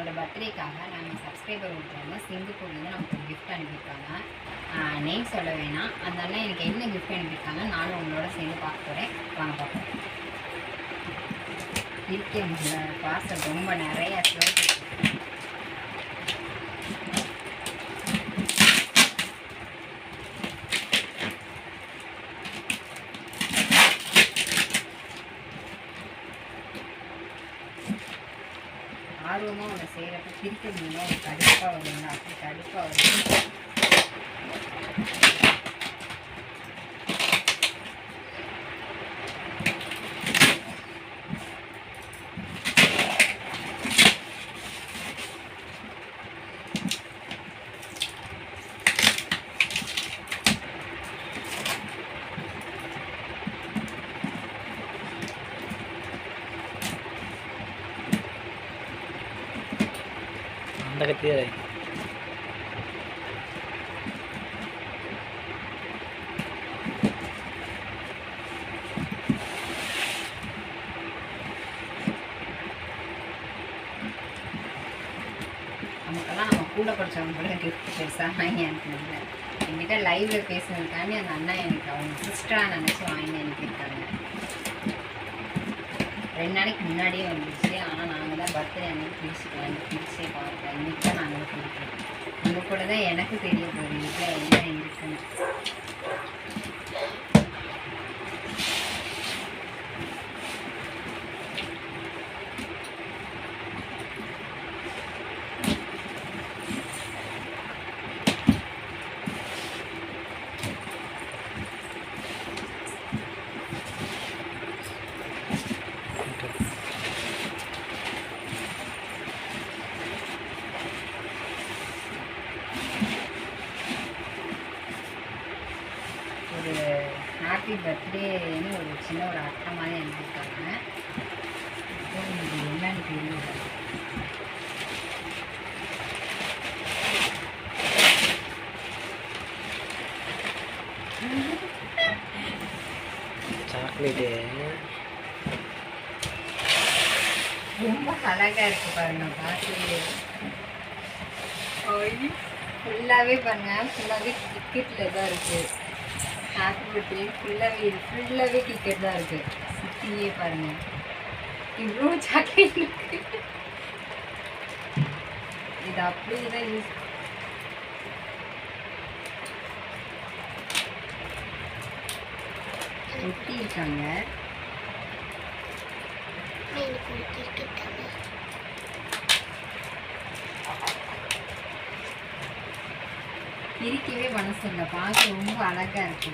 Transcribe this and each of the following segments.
என்னோடய பர்த்டேக்காக நாங்கள் சப்ஸ்கிரைபர் ஒருத்தவங்க சிங்கப்பூர்லேருந்து நமக்கு ஒரு கிஃப்ட் அனுப்பியிருக்காங்க. நேம் சொல்ல வேணாம். அந்த அண்ணா எனக்கு என்ன கிஃப்ட் அனுப்பியிருக்காங்க நானும் உங்களோட சேர்ந்து பார்க்க போகிறேன் வாங்க பார்ப்போம். இருக்கேன் பார்சல் ரொம்ப நிறைய ஸ்லோ ஆர்வமாக ஒன்று செய்கிறப்ப பிரிக்க முடியல ஒரு கடுப்பாக வருங்க அப்படி கடுப்பாக வரும் அந்த கத்தியே நமக்கெல்லாம் நம்ம கூட படிச்சவங்க கூட கிஃப்ட் பெருசாக வாங்கி அனுப்பினாங்க என்கிட்ட லைவ்ல பேசினதுக்காண்டி அந்த அண்ணா எனக்கு அவங்க சிஸ்டராக நினச்சி வாங்கி அனுப்பியிருக்காங்க. ரெண்டு நாளைக்கு முன்னாடியே வந்துச்சு ஆனால் நாங்கள் தான் பர்த்டே அன்னைக்கு பேசிட்டு வந்து பிரிச்சே பார்க்குறோம் இன்னைக்கு தான் நாங்கள் கொடுக்குறோம் உங்கள் கூட தான் எனக்கு தெரிய போகுது வீட்டில் என்ன இருக்குன்னு. ஒரு ஹாப்பி பர்த்டேன்னு ஒரு சின்ன ஒரு அட்டை மாதிரி இது என்னன்னு தெரியல. சாக்லேட்டு. ரொம்ப அழகா இருக்கு பாருங்க பார்த்து. ஃபுல்லாகவே பாருங்க ஃபுல்லாகவே டிக்கெட்டில் தான் இருக்கு. ஹாப்பி ஃபுல்லாகவே ஃபுல்லாகவே ஃபுல்லாகவே டிக்கெட் தான் இருக்குது சுற்றியே பாருங்கள் இவ்வளோ சாக்லேட் இருக்கு. இது அப்படியே தான் யூஸ் ஒட்டி பிரிக்கவே மனசு இல்லை பார்க்க ரொம்ப அழகா இருக்கு.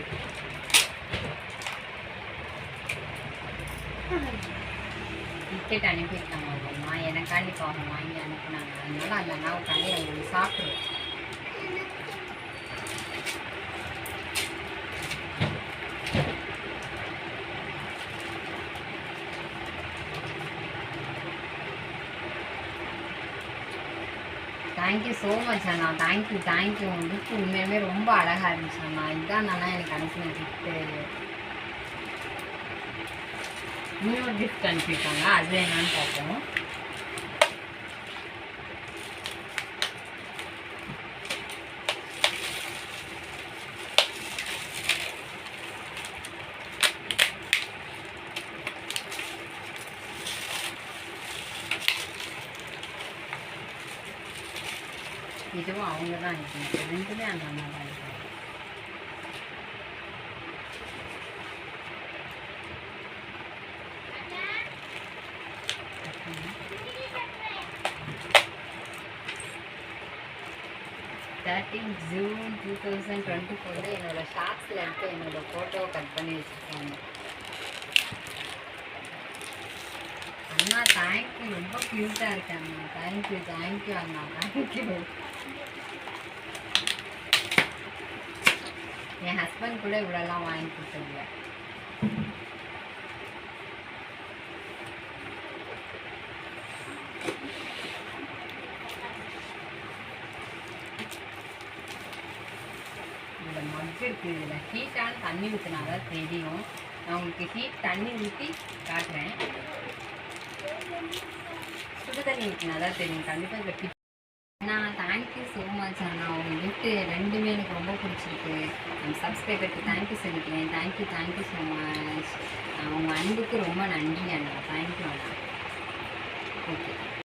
டிக்கெட் அனுப்பியிருக்காங்க அவங்க அம்மா. எனக்காண்டி போக வாங்கி அனுப்புனாங்க. அதனால அந்த அண்ணாவை கடையில் ஒன்று தேங்க்யூ ஸோ மச் அண்ணா. தேங்க்யூ தேங்க்யூ உங்கள் கிஃப்ட் உண்மையுமே ரொம்ப அழகாக இருந்துச்சு அண்ணா. இதுதான் அண்ணா எனக்கு அனுப்பின கிஃப்ட்டு இன்னொரு கிஃப்ட் அனுப்பியிருக்காங்க. அது என்னன்னு பார்ப்போம். இதுவும் அவங்க தான் அனுப்பினாங்க ரெண்டுமே அந்த அண்ணா தான் அனுப்பினாங்க thirteen June two thousand twenty ஃபோரில் என்னோட ஷார்ட்ஸில் இருக்க என்னோட ஃபோட்டோவை கட் பண்ணி வச்சுருக்காங்க. அண்ணா தேங்க்யூ ரொம்ப க்யூட்டாக இருக்கு அண்ணா தேங்க்யூ தேங்க்யூ அண்ணா தேங்க்யூ என் ஹஸ்பண்ட் கூட இவ்வளோலாம் வாங்கி கொடுத்ததில்ல இந்த மக் இருக்குது இதில் ஹீட்டான தண்ணி ஊற்றினா தான் தெரியும். நான் உங்களுக்கு ஹீட் தண்ணி ஊற்றி காட்டுறேன். சுடு தண்ணி நீட்டினா தான் தெரியும். கண்டிப்பாக இப்போ தேங்க்யூ ஸோ மச் அண்ணா. உங்கள் கிஃப்ட்டு ரெண்டுமே எனக்கு ரொம்ப பிடிச்சிருக்கு. நம்ம சப்ஸ்கிரைபருக்கு தேங்க்யூ சொல்லிக்கிறேன். Thank you thank you so much உங்கள் அன்புக்கு ரொம்ப நன்றி அண்ணா. தேங்க்யூ அண்ணா. ஓகே